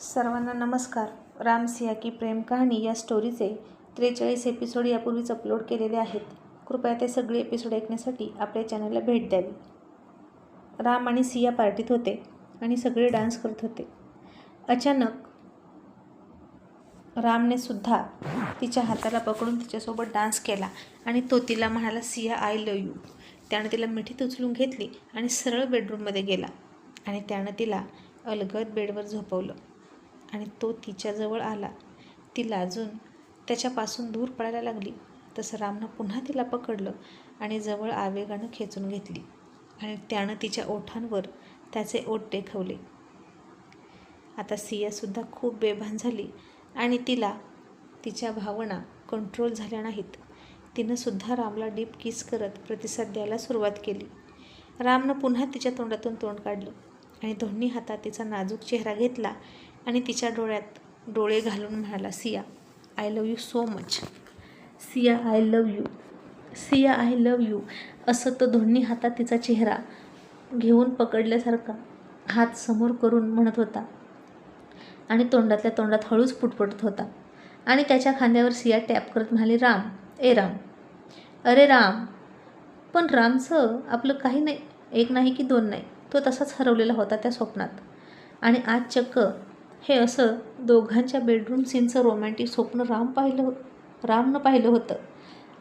सर्वांना नमस्कार. राम सिया की प्रेम कहाणी या स्टोरीचे त्रेचाळीस एपिसोड यापूर्वीच अपलोड केलेले आहेत. कृपया ते सगळे एपिसोड ऐकण्यासाठी आपल्या चॅनलला भेट द्यावी. राम आणि सिया पार्टीत होते आणि सगळे डान्स करत होते. अचानक रामने सुद्धा तिच्या हाताला पकडून तिच्यासोबत डान्स केला आणि तो तिला म्हणाला सिया आय लव यू त्यानं तिला मिठीत उचलून घेतली आणि सरळ बेडरूममध्ये गेला आणि त्यानं तिला अलगद बेडवर झोपवलं. आणि तो तिच्याजवळ आला. ती लाजून त्याच्यापासून दूर पडायला लागली. तसं रामनं पुन्हा तिला पकडलं आणि जवळ आवेगानं खेचून घेतली आणि त्यानं तिच्या ओठांवर त्याचे ओठ टेकवले आता सियासुद्धा खूप बेभान झाली आणि तिला तिच्या भावना कंट्रोल झाल्या नाहीत. तिनं सुद्धा रामला डीप किस करत प्रतिसाद द्यायला सुरुवात केली. रामनं पुन्हा तिच्या तोंडातून तोंड काढलं आणि दोन्ही हातात तिचा नाजूक चेहरा घेतला आणि तिच्या डोळ्यात डोळे घालून म्हणाला Siya I love you so much Siya I love you Siya I love you असं तो दोन्ही हातात तिचा चेहरा घेऊन पकडल्यासारखा हात समोर करून म्हणत होता. आणि तोंडातल्या तोंडात हळूच पुटपुटत होता. आणि त्याच्या खांद्यावर सिया टॅप करत म्हणाली राम ए राम. अरे राम. पण रामचं आपलं काही नाही एक नाही की दोन नाही. तो तसाच हरवलेला होता त्या स्वप्नात. आणि आज चक्क हे असं दोघांच्या बेडरूम सीनचं रोमॅन्टिक स्वप्न राम पाहिलं रामनं पाहिलं होतं.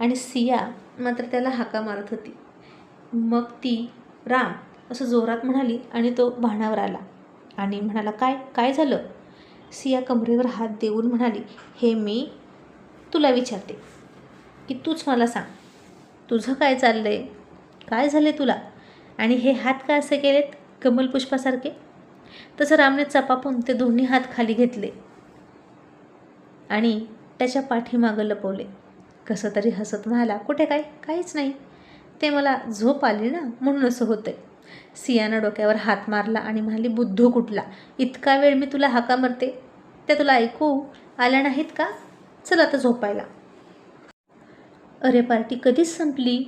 आणि सिया मात्र त्याला हाका मारत होती. मग ती राम असं जोरात म्हणाली आणि तो भाणावर आला. आणि म्हणाला काय काय झालं? सिया कमरेवर हात देऊन म्हणाली हे मी तुला विचारते. की तूच मला सांग. तुझं काय चाललं आहे काय झालं आहे तुला? आणि हे हात का असे केलेत? कमलपुष्पासारखे? तसं रामने चपापून ते दोन्ही हात खाली घेतले आणि त्याच्या पाठीमागं लपवले. कसं तरी हसत म्हणाला कुठे काय? काहीच नाही. ते मला झोप आली ना म्हणून असं होतं सियानं डोक्यावर हात मारला आणि म्हणाली बुद्धू कुठला? इतका वेळ मी तुला हाका मरते? त्या तुला ऐकू आल्या नाहीत का? चल आता झोपायला. अरे पार्टी कधीच संपली.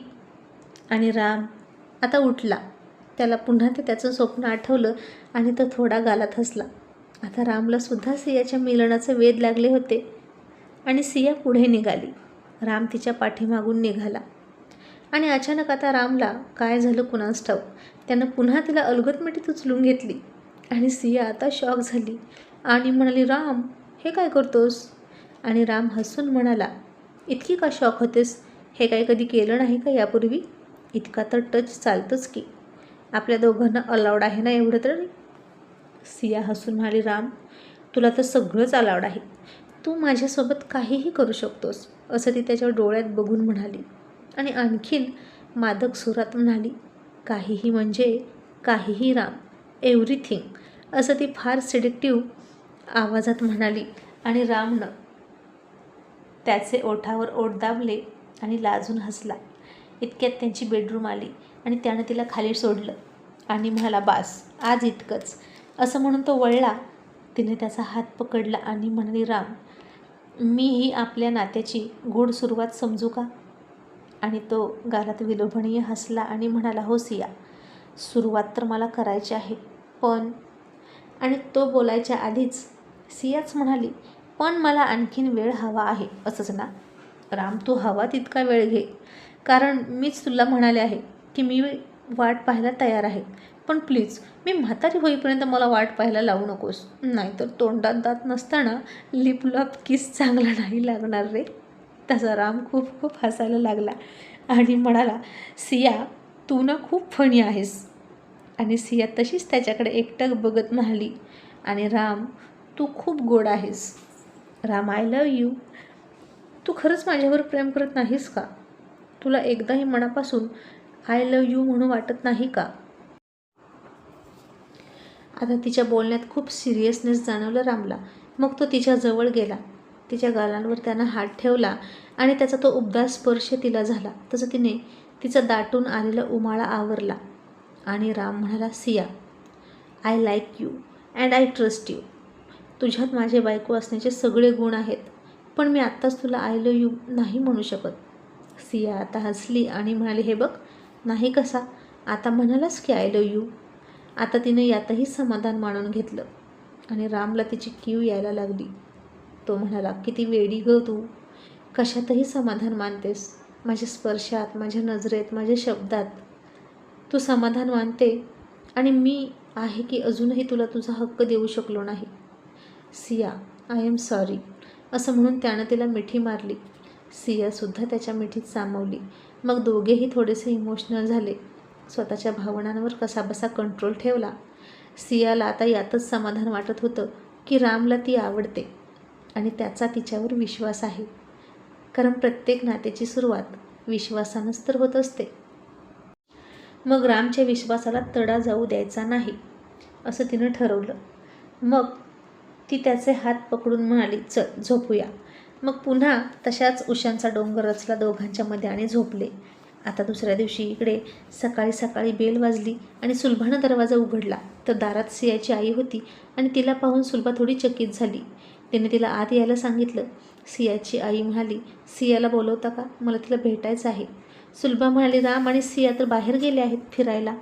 आणि राम आता उठला. त्याला पुन्हा ते त्याचं स्वप्न आठवलं आणि तो थोडा गालात हसला. आता रामला सुद्धा सियाच्या मिलनाचे वेध लागले होते आणि सिया पुढे निघाली. राम तिच्या पाठीमागून निघाला. आणि अचानक आता रामला काय झालं कुणास ठाऊक? त्यानं पुन्हा तिला अलगद उचलून घेतली. आणि सिया आता शॉक झाली. आणि म्हणाली राम हे काय करतोस? आणि राम हसून म्हणाला इतकी का शॉक होतेस? हे काय कधी केलं नाही का यापूर्वी? इतका तर टच चालतंच की. आपल्या दोघांना अलाउड आहे ना एवढं तर? सिया हसून म्हणाली राम तुला तर सगळंच अलाउड आहे. तू माझ्यासोबत काहीही करू शकतोस असं ती त्याच्या डोळ्यात बघून म्हणाली. आणि आणखीन मादक सुरात म्हणाली काहीही म्हणजे काहीही राम. एव्हरीथिंग असं ती फार सिडिक्टिव्ह आवाजात म्हणाली. आणि रामनं त्याचे ओठावर ओठ दाबले आणि लाजून हसला. इतक्यात त्यांची बेडरूम आली. आणि त्यानं तिला खाली सोडलं. आणि म्हणाला बास आज इतकंच. असं म्हणून तो वळला. तिने त्याचा हात पकडला आणि म्हणाली राम मी ही आपल्या नात्याची गोड सुरुवात समजू का? आणि तो गालात विलोभनीय हसला आणि म्हणाला हो सिया सुरुवात तर मला करायची आहे पण आणि तो बोलायच्या आधीच सियाच म्हणाली पण मला आणखीन वेळ हवा आहे. असंच ना? राम तू हवा तितका वेळ घे कारण मीच तुला म्हणाले आहे की मी वाट पाहायला तयार आहे. पण प्लीज मी म्हातारी होईपर्यंत मला वाट पाहायला लावू नकोस. नाहीतर तोंडात दात नसताना लिपलॉप किस चांगला नाही लागणार रे. तसा राम खूप खूप हसायला लागला आणि म्हणाला सिया तू ना खूप फणी आहेस. आणि सिया तशीच त्याच्याकडे एकटक बघत म्हणाली आणि राम तू खूप गोड आहेस. राम आय लव यू तू खरंच माझ्यावर प्रेम करत नाहीस का? तुला एकदाही मनापासून आय लव यू म्हणून वाटत नाही का? आता तिच्या बोलण्यात खूप सिरियसनेस जाणवलं रामला. मग तो तिच्या जवळ गेला. तिच्या गालांवर त्यानं हात ठेवला आणि त्याचा तो उबदार स्पर्श तिला झाला. तसं तिने तिचा दाटून आलेला उमाळा आवरला आणि राम म्हणाला Siya I like you and I trust you. तुझ्यात माझे बायको असण्याचे सगळे गुण आहेत पण मी आत्ताच तुला आय लव यू नाही म्हणू शकत. सिया आता हसली आणि म्हणाली हे बघ नाही कसा? आता म्हणालास की आय लव यू आता तिने यातही समाधान मानून घेतलं. आणि रामला तिची कीव यायला लागली. तो म्हणाला किती वेडी ग तू. कशातही समाधान मानतेस. माझ्या स्पर्शात माझ्या नजरेत माझ्या शब्दात. तू समाधान मानते. आणि मी आहे की अजूनही तुला तुझा हक्क देऊ शकलो नाही. सिया आय एम सॉरी असं म्हणून त्यानं तिला मिठी मारली. सियासुद्धा त्याच्या मिठीत सामावली. मग दोघेही थोडेसे इमोशनल झाले. स्वतःच्या भावनांवर कसाबसा कंट्रोल ठेवला. सियाला आता यातच समाधान वाटत होतं की रामला ती आवडते आणि त्याचा तिच्यावर विश्वास आहे. कारण प्रत्येक नात्याची सुरुवात विश्वासानंच तर होत असते. मग रामच्या विश्वासाला तडा जाऊ द्यायचा नाही असं तिनं ठरवलं. मग ती त्याचे हात पकडून म्हणाली चल झोपूया. मग पुन्हा तशाच उशांचा डोंगर रचला दोघांच्या मध्ये आणि झोपले. आता दुसऱ्या दिवशी इकडे सकाळी सकाळी बेल वाजली आणि सुलभानं दरवाजा उघडला. तर दारात सियाची आई होती आणि तिला पाहून सुलभा थोडी चकित झाली. तिने तिला आत यायला सांगितलं. सियाची आई म्हणाली सियाला बोलवता का? मला तिला भेटायचं आहे. सुलभा म्हणाली राम आणि सिया तर बाहेर गेले आहेत फिरायला.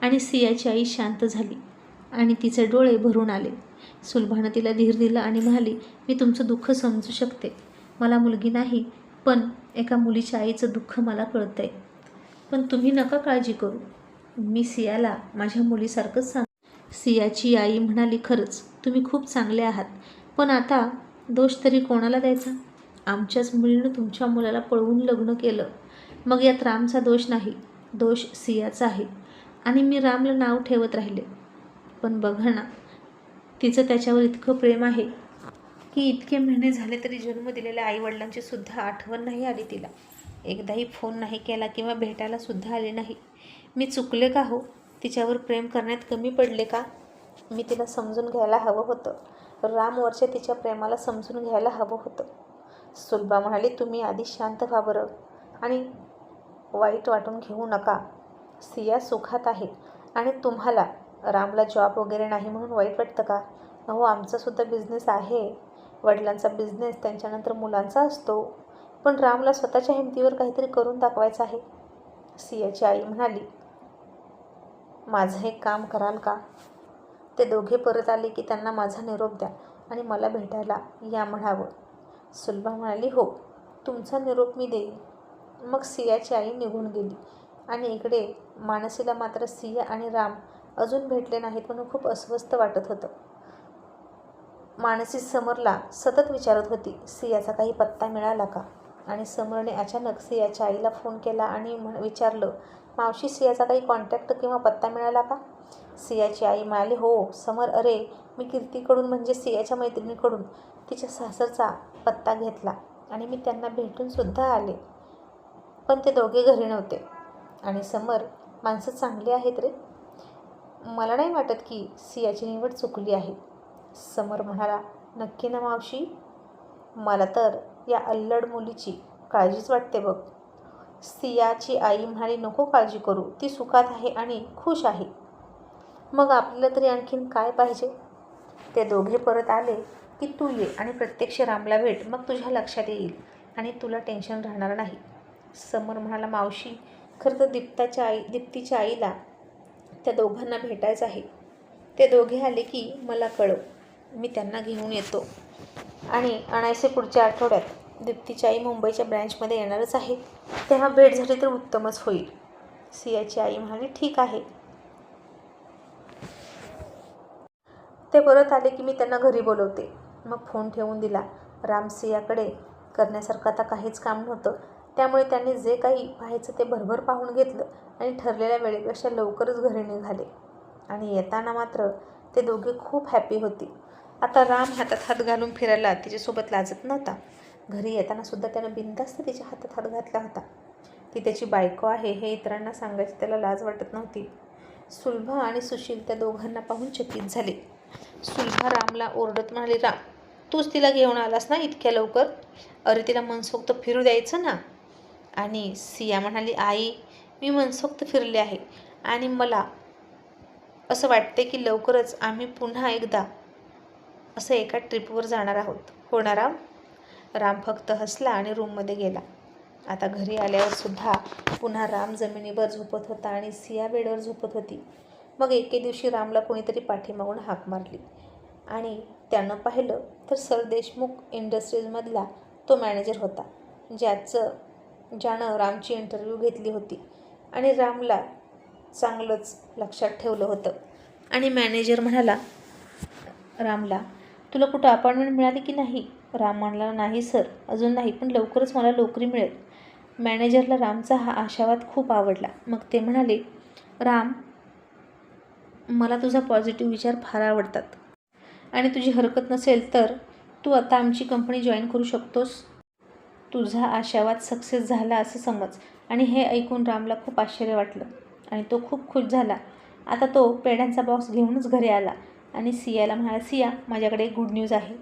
आणि सियाची आई शांत झाली. आणि तिचे डोळे भरून आले. सुलभानं तिला धीर दिला आणि म्हणाली मी तुमचं दुःख समजू शकते. मला मुलगी नाही पण एका मुलीच्या आईचं दुःख मला कळतंय. पण तुम्ही नका काळजी करू. मी सियाला माझ्या मुलीसारखंच सांग सियाची आई म्हणाली खरंच तुम्ही खूप चांगले आहात. पण आता दोष तरी कोणाला द्यायचा? आमच्याच मुलीनं तुमच्या मुलाला पळवून लग्न केलं. मग यात रामचा दोष नाही. दोष सियाचा आहे. आणि मी रामला नाव ठेवत राहिले. पण बघा ना तिचं त्याच्यावर इतकं प्रेम आहे की इतके महिने झाले तरी जन्म दिलेल्या आईवडिलांची सुद्धा आठवण नाही आली तिला. एकदाही फोन नाही केला किंवा भेटायला सुद्धा आले नाही. मी चुकले का हो? तिच्यावर प्रेम करण्यात कमी पडले का? मी तिला समजून घ्यायला हवं होतं. रामवरच्या तिच्या प्रेमाला समजून घ्यायला हवं होतं. सुलभा म्हणाली तुम्ही आधी शांत व्हा बरं आणि वाईट वाटून घेऊ नका. सिया सुखात आहे आणि तुम्हाला रामला जॉब वगैरे नाही म्हणून वाईट वाटतं का? हो आमचासुद्धा बिझनेस आहे. वडिलांचा बिझनेस त्यांच्यानंतर मुलांचा असतो. पण रामला स्वतःच्या हिमतीवर काहीतरी करून दाखवायचं आहे. सियाची आई म्हणाली माझं एक काम कराल का? ते दोघे परत आले की त्यांना माझा निरोप द्या आणि मला भेटायला या म्हणावं. सुलभा म्हणाली हो तुमचा निरोप मी देईन. मग सियाची आई निघून गेली आणि इकडे मानसीला मात्र सिया आणि राम अजून भेटले नाहीत म्हणून खूप अस्वस्थ वाटत होतं. मानसी समरला सतत विचारत होती सियाचा काही पत्ता मिळाला का? आणि समरने अचानक सियाच्या आईला फोन केला आणि म्हण विचारलं मावशी सियाचा काही कॉन्टॅक्ट किंवा पत्ता मिळाला का? सियाची आई म्हणाली हो समर अरे मी कीर्तीकडून म्हणजे सियाच्या मैत्रिणीकडून तिच्या सासरचा पत्ता घेतला आणि मी त्यांना भेटूनसुद्धा आले. पण ते दोघे घरी नव्हते आणि समर माणसं चांगली आहेत रे मला नाही वाटत की सियाची निवड चुकली आहे. समर म्हणाला नक्की ना मावशी? मला तर या अल्लड मुलीची काळजीच वाटते बघ. सियाची आई म्हणाली नको काळजी करू ती सुखात आहे आणि खुश आहे. मग आपल्याला तरी आणखीन काय पाहिजे? ते दोघे परत आले की तू ये आणि प्रत्यक्ष रामला भेट मग तुझ्या लक्षात येईल आणि तुला टेन्शन राहणार नाही. समर म्हणाला मावशी खरं तर दीप्ताच्या आई दीप्तीच्या आईला त्या दोघांना भेटायचं आहे. ते दोघे आले की मला कळव. मी त्यांना घेऊन येतो. आणि आणायचे पुढच्या आठवड्यात दीप्तीची आई मुंबईच्या ब्रँचमध्ये येणारच आहे. तेव्हा भेट झाली तर उत्तमच होईल. सियाची आई म्हणाली ठीक आहे. ते परत आले की मी त्यांना घरी बोलवते. मग फोन ठेवून दिला. रामसियाकडे करण्यासारखं आता काहीच काम नव्हतं. त्यामुळे त्यांनी जे काही पाहायचं ते भरभर पाहून घेतलं आणि ठरलेल्या वेळेपेक्षा लवकरच घरी निघाले. आणि येताना मात्र ते दोघे खूप हॅपी होती. आता राम हातात हात घालून फिरायला तिच्यासोबत लाजत नव्हता. घरी येताना सुद्धा त्यानं बिनधास्त तिच्या हातात हात घातला होता. ती त्याची बायको आहे हे इतरांना सांगायची त्याला लाज वाटत नव्हती. सुलभा आणि सुशील त्या दोघांना पाहून चकित झाले. सुलभा रामला ओरडत म्हणाली राम तूच तिला घेऊन आलास ना इतक्या लवकर? अरे तिला मनसोक्त फिरू द्यायचं ना? आणि सिया म्हणाली आई मी मनसोक्त फिरले आहे आणि मला असं वाटते की लवकरच आम्ही पुन्हा एकदा असं एका ट्रिपवर जाणार आहोत. होणार राम. राम फक्त हसला आणि रूममध्ये गेला. आता घरी आल्यावर सुद्धा पुन्हा राम जमिनीवर झोपत होता आणि सिया बेडवर झोपत होती. मग एके दिवशी रामला कोणीतरी पाठीमागून हाक मारली आणि त्यानं पाहिलं तर सर देशमुख इंडस्ट्रीजमधला तो मॅनेजर होता ज्याचं ज्यानं रामची इंटरव्ह्यू घेतली होती. आणि रामला चांगलंच लक्षात ठेवलं होतं. आणि मॅनेजर म्हणाला रामला तुला कुठं अपॉइंटमेंट मिळाली की नाही? राम म्हणाला नाही सर अजून नाही पण लवकरच मला नोकरी मिळेल. मॅनेजरला रामचा हा आशावाद खूप आवडला. मग ते म्हणाले राम मला तुझा पॉझिटिव्ह विचार फार आवडतात. आणि तुझी हरकत नसेल तर तू आता आमची कंपनी जॉईन करू शकतोस. तुझा आशावाद सक्सेस झाला असं समज. आणि हे ऐकून रामला खूप आश्चर्य वाटलं. आणि तो खूप खुश झाला. आता तो पेढ्यांचा बॉक्स घेऊनच घरी आला. आणि सियाला म्हणाला सिया माझ्याकडे गुड न्यूज आहे.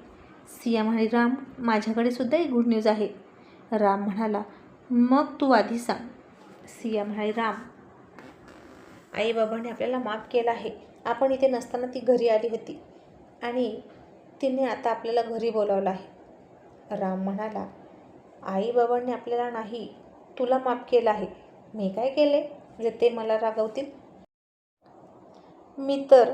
सिया म्हणाली राम माझ्याकडे सुद्धा एक गुड न्यूज आहे. राम म्हणाला मग तू आधी सांग. सिया म्हणाली राम आईबाबांनी आपल्याला माफ केला आहे. आपण इथे नसताना ती घरी आली होती. आणि तिने आता आपल्याला घरी बोलावलं आहे. राम म्हणाला आईबाबांनी आपल्याला नाही तुला माफ केलं आहे. मी काय केले? जे ते मला रागवतील. मी तर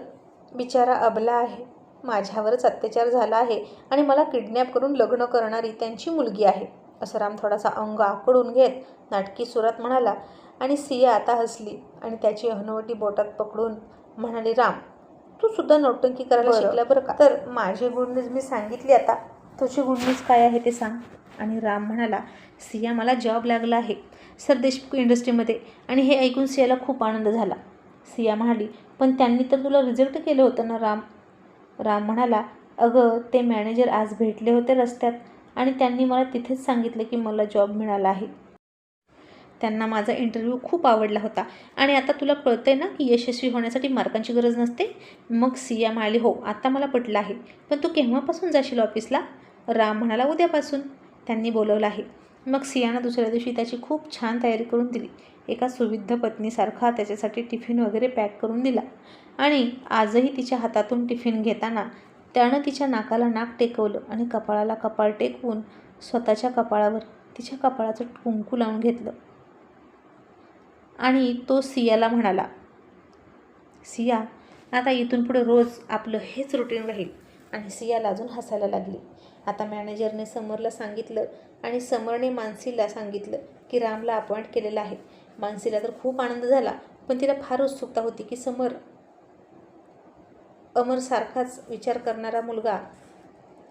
बिचारा अबला आहे. माझ्यावरच अत्याचार झाला आहे आणि मला किडनॅप करून लग्न करणारी त्यांची मुलगी आहे. असं राम थोडासा अंग आकडून घेत नाटकी सुरात म्हणाला आणि सिया आता हसली आणि त्याची हनुवटी बोटात पकडून म्हणाली राम तू सुद्धा नौटंकी करायला शिकला बरं का? तर माझी न्यूज मी सांगितली आता. तुझी गुड न्यूज काय आहे ते सांग. आणि राम म्हणाला सिया मला जॉब लागला आहे सर देशमुख इंडस्ट्रीमध्ये. आणि हे ऐकून सियाला खूप आनंद झाला. सिया म्हणाली पण त्यांनी तर तुला रिजेक्ट केलं होतं ना राम? राम म्हणाला अगं ते मॅनेजर आज भेटले होते रस्त्यात आणि त्यांनी मला तिथेच सांगितलं की मला जॉब मिळाला आहे. त्यांना माझा इंटरव्ह्यू खूप आवडला होता. आणि आता तुला कळतंय ना की यशस्वी होण्यासाठी मार्कांची गरज नसते? मग सिया म्हणाली हो आता मला पटलं आहे. पण तू केव्हापासून जाशील ऑफिसला? राम म्हणाला उद्यापासून. त्यांनी बोलवलं आहे. मग सियानं दुसऱ्या दिवशी त्याची खूप छान तयारी करून दिली. एका सुविध पत्नीसारखा त्याच्यासाठी टिफिन वगैरे पॅक करून दिला. आणि आजही तिच्या हातातून टिफिन घेताना त्यानं तिच्या नाकाला नाक टेकवलं आणि कपाळाला कपाळ टेकवून स्वतःच्या कपाळावर तिच्या कपाळाचं कुंकू लावून घेतलं. आणि तो सियाला म्हणाला सिया आता इथून पुढे रोज आपलं हेच रुटीन राहील. आणि सियाला अजून हसायला लागली. आता मॅनेजरने समरला सांगितलं आणि समरने मानसीला सांगितलं की रामला अपॉइंट केलेलं आहे. मानसीला तर खूप आनंद झाला पण तिला फार उत्सुकता होती की समर अमरसारखाच विचार करणारा मुलगा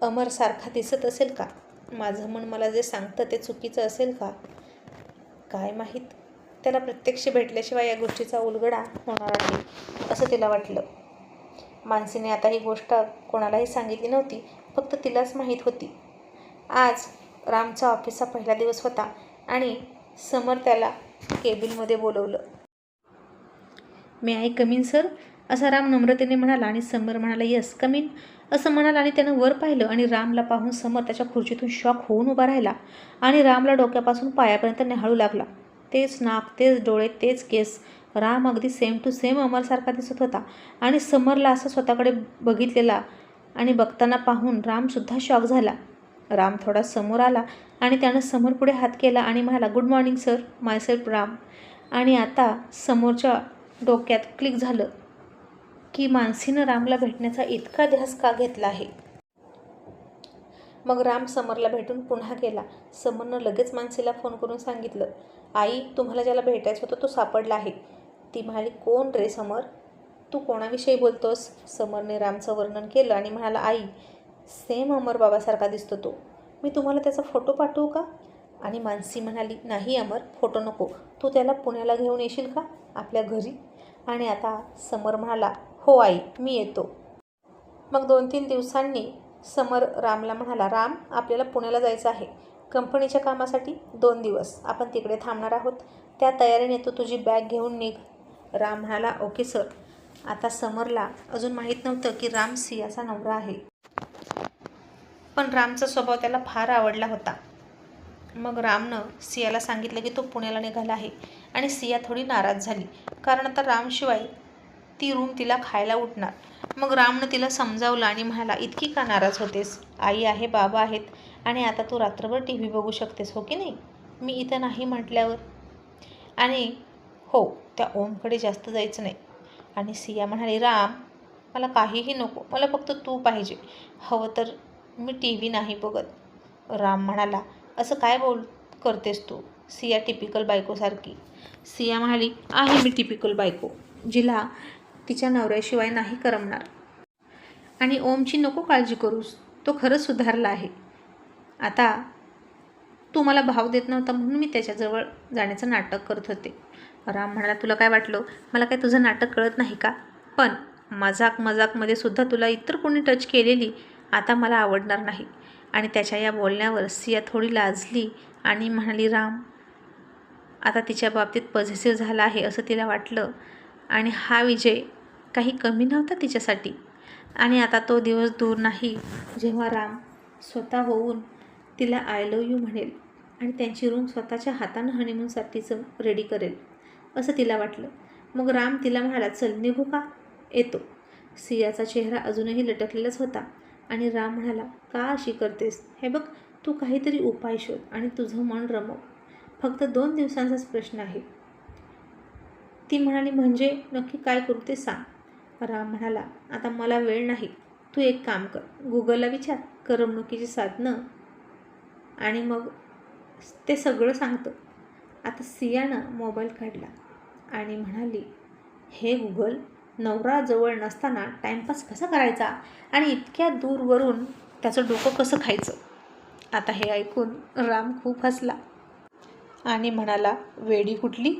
अमरसारखा दिसत असेल का? माझं मन मला जे सांगतं ते चुकीचं असेल का? काय माहीत? त्याला प्रत्यक्ष भेटल्याशिवाय या गोष्टीचा उलगडा होणार आहे असं तिला वाटलं. मानसीने आता ही गोष्ट कोणालाही सांगितली नव्हती फक्त तिलाच माहीत होती. आज रामचा ऑफिसचा पहिला दिवस होता आणि समर त्याला केबिनमध्ये बोलवलं. मे आय कमीन सर असा राम नम्रतेने म्हणाला आणि समर म्हणाला यस कमीन असं म्हणाला आणि त्यानं वर पाहिलं आणि रामला पाहून समर त्याच्या खुर्चीतून शॉक होऊन उभा राहिला आणि रामला डोक्यापासून पायापर्यंत निहाळू लागला. तेच नाक तेच डोळे तेच केस राम अगदी सेम टू सेम अमरसारखा दिसत होता. आणि समरला असं स्वतःकडे बघितलेला आणि बघताना पाहून रामसुद्धा शॉक झाला. राम थोडा समोर आला आणि त्यानं समोर पुढे हात केला आणि म्हणाला good morning sir myself Ram. आणि आता समोरच्या डोक्यात क्लिक झालं की मानसीनं रामला भेटण्याचा इतका ध्यास का घेतला आहे? मग राम समरला भेटून पुन्हा गेला. समरनं लगेच मानसीला फोन करून सांगितलं आई तुम्हाला ज्याला भेटायचं होतं तो सापडला आहे. ती म्हणाली कोण रे समर? तू कोणाविषयी बोलतोस? समरने रामचं वर्णन केलं आणि म्हणाला आई सेम अमर बाबासारखा दिसतो तो. मी तुम्हाला त्याचा फोटो पाठवू का? आणि मानसी म्हणाली नाही अमर फोटो नको. तू त्याला पुण्याला घेऊन येशील का? आपल्या घरी? आणि आता समर म्हणाला हो आई मी येतो. मग दोन तीन दिवसांनी समर रामला म्हणाला राम आपल्याला पुण्याला जायचं आहे. कंपनीच्या कामासाठी दोन दिवस आपण तिकडे थांबणार आहोत. त्या तयारीने तू तुझी बॅग घेऊन निघ. राम म्हणाला ओके सर. आता समरला अजून माहीत नव्हतं की राम सियाचा नवरा आहे. पण रामचा स्वभाव त्याला फार आवडला होता. मग रामनं सियाला सांगितलं की तो पुण्याला निघाला आहे आणि सिया थोडी नाराज झाली. कारण आता रामशिवाय ती रूम तिला खायला उठणार. मग रामनं तिला समजावलं आणि म्हणाला इतकी का नाराज होतेस? आई आहे बाबा आहेत आणि आता तू रात्रभर टी व्ही बघू शकतेस हो की नाही? मी इथं नाही म्हटल्यावर. आणि हो त्या ओमकडे जास्त जायचं नाही. आणि सिया म्हणाली राम मला काहीही नको मला फक्त तू पाहिजे. हवं तर मी टी व्ही नाही बघत. राम म्हणाला असं काय बोल करतेस तू? सिया टिपिकल बायकोसारखी. सिया म्हणाली आहे मी टिपिकल बायको जिला तिच्या नवऱ्याशिवाय नाही करमणार. आणि ओमची नको काळजी करूस तो खरंच सुधारला आहे. आता तू मला भाव देत नव्हता म्हणून मी त्याच्याजवळ जाण्याचं नाटक करत होते. राम म्हणाला तुला काय वाटलं? मला काय तुझं नाटक कळत नाही का? पण मजाक मजाकमध्ये सुद्धा तुला इतर कोणी टच केलेली आता मला आवडणार नाही. आणि त्याच्या या बोलण्यावर सिया थोडी लाजली आणि म्हणाली राम आता तिच्या बाबतीत पॉझिटिव्ह झाला आहे असं तिला वाटलं आणि हा विजय काही कमी नव्हता तिच्यासाठी. आणि आता तो दिवस दूर नाही. जेव्हा राम स्वतः होऊन तिला आय लव यू म्हणेल आणि त्यांची रूम स्वतःच्या हातानं हनीमूनसाठीचं रेडी करेल असं तिला वाटलं. मग राम तिला म्हणाला चल निघू का? येतो. सियाचा चेहरा अजूनही लटकलेलाच होता आणि राम म्हणाला का अशी करतेस? हे बघ तू काहीतरी उपाय शोध आणि तुझं मन रमव. फक्त दोन दिवसांचाच प्रश्न आहे. ती म्हणाली म्हणजे नक्की काय करू ते सांग. राम म्हणाला आता मला वेळ नाही. तू एक काम कर. गुगलला विचार करमणुकीची साधनं आणि मग ते सगळं सांगतं. आता सियानं मोबाईल काढला आणि म्हणाली हे गुगल नवरा जवळ नसताना टाईमपास कसा करायचा? आणि इतक्या दूरवरून त्याचं डोकं कसं खायचं? आता हे ऐकून राम खूप हसला आणि म्हणाला वेडी कुठली?